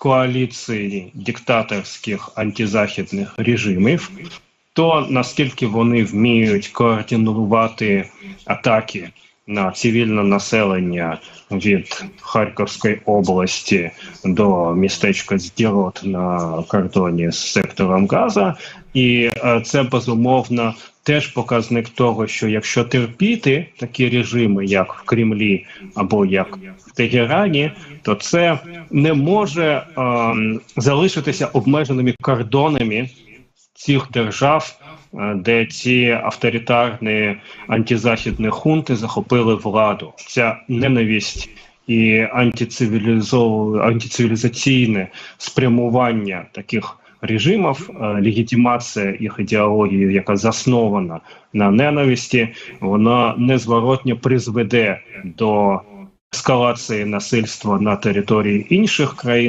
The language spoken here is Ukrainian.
коаліції диктаторських антизахідних режимів, то наскільки вони вміють координувати атаки на цивільне населення від Харківської області до містечка Здірот на кордоні з сектором Газа, і е, це безумовно теж показник того, що якщо терпіти такі режими, як в Кремлі або як в Тегерані, то це не може ем, залишитися обмеженими кордонами цих держав, е, де ці авторитарні антизахідні хунти захопили владу. Ця ненависть і антицивілізо... антицивілізаційне спрямування таких режимів, е, легітимація їх ідеології, яка заснована на ненависті, вона незворотньо призведе до ескалації насильства на території інших країн.